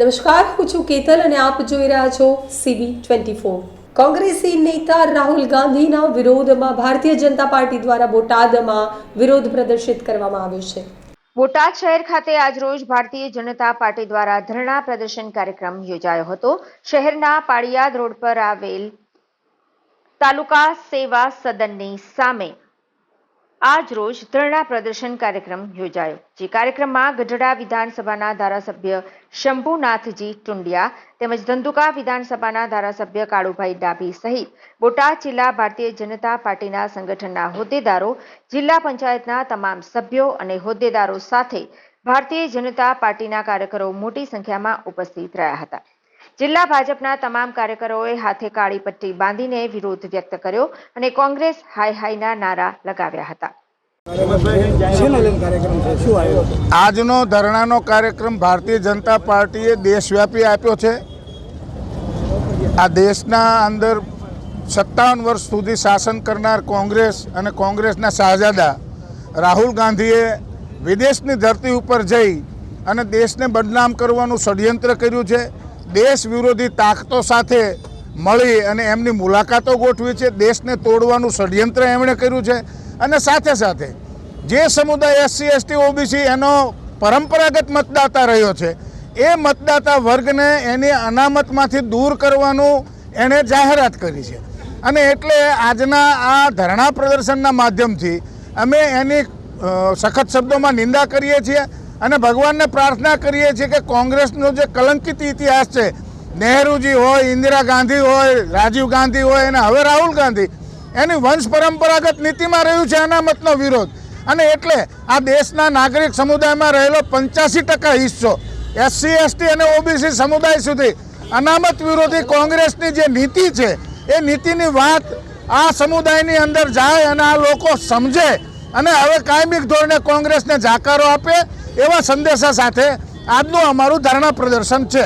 નમસ્કાર, હું છું કેતલ અને આપ જોઈ રહ્યા છો સીબી ટ્વેન્ટી ફોર. કોંગ્રેસી નેતા રાહુલ ગાંધીના વિરોધમાં ભારતીય જનતા પાર્ટી દ્વારા બોટાદમાં વિરોધ પ્રદર્શિત કરવામાં આવ્યો છે. બોટાદ શહેર ખાતે આજરોજ ભારતીય જનતા પાર્ટી દ્વારા ધરણા પ્રદર્શન કાર્યક્રમ યોજાયો હતો. શહેરના પાળિયાદ રોડ પર આવેલ તાલુકા સેવા સદનની સામે આજ રોજ ધરણા પ્રદર્શન કાર્યક્રમ યોજાયો, જે કાર્યક્રમમાં ગઢડા વિધાનસભાના ધારાસભ્ય શંભુનાથજી ટુંડિયા તેમજ ધંધુકા વિધાનસભાના ધારાસભ્ય કાળુભાઈ ડાભી સહિત બોટાદ જિલ્લા ભારતીય જનતા પાર્ટીના સંગઠનના હોદ્દેદારો, જિલ્લા પંચાયતના તમામ સભ્યો અને હોદ્દેદારો સાથે ભારતીય જનતા પાર્ટીના કાર્યકરો મોટી સંખ્યામાં ઉપસ્થિત રહ્યા હતા. જિલ્લા ભાજપના તમામ કાર્યકરોએ હાથે કાળી પટ્ટી બાંધીને વિરોધ વ્યક્ત કર્યો અને કોંગ્રેસ હાય હાયના નારા લગાવ્યા હતા. આજનો ધરણાનો કાર્યક્રમ ભારતીય જનતા પાર્ટીએ દેશવ્યાપી આપ્યો છે. આ દેશના અંદર સત્તાવન વર્ષ સુધી શાસન કરનાર કોંગ્રેસ અને કોંગ્રેસના શાહજાદા રાહુલ ગાંધીએ વિદેશની ધરતી ઉપર જઈ અને દેશને બદનામ કરવાનું ષડયંત્ર કર્યું છે. દેશ વિરોધી તાકતો સાથે મળી અને એમની મુલાકાતો ગોઠવી છે. દેશને તોડવાનું ષડયંત્ર એમણે કર્યું છે. અને સાથે સાથે જે સમુદાય એસસી, એસટી, ઓબીસી એનો પરંપરાગત મતદાતા રહ્યો છે, એ મતદાતા વર્ગને એની અનામતમાંથી દૂર કરવાનું એણે જાહેરાત કરી છે. અને એટલે આજના આ ધરણા પ્રદર્શનના માધ્યમથી અમે એની સખત શબ્દોમાં નિંદા કરીએ છીએ અને ભગવાનને પ્રાર્થના કરીએ છીએ કે કોંગ્રેસનો જે કલંકિત ઇતિહાસ છે, નહેરુજી હોય, ઇન્દિરા ગાંધી હોય, રાજીવ ગાંધી હોય, અને હવે રાહુલ ગાંધી, એની વંશ પરંપરાગત નીતિમાં રહ્યું છે અનામતનો વિરોધ. અને એટલે આ દેશના નાગરિક સમુદાયમાં રહેલો પંચ્યાસી ટકા હિસ્સો, એસસી, એસટી અને ઓબીસી સમુદાય સુધી અનામત વિરોધી કોંગ્રેસની જે નીતિ છે, એ નીતિની વાત આ સમુદાયની અંદર જાય અને આ લોકો સમજે અને હવે કાયમિક ધોરણે કોંગ્રેસને જાકારો આપે એવા સંદેશા સાથે આજનું અમારું ધરણા પ્રદર્શન છે.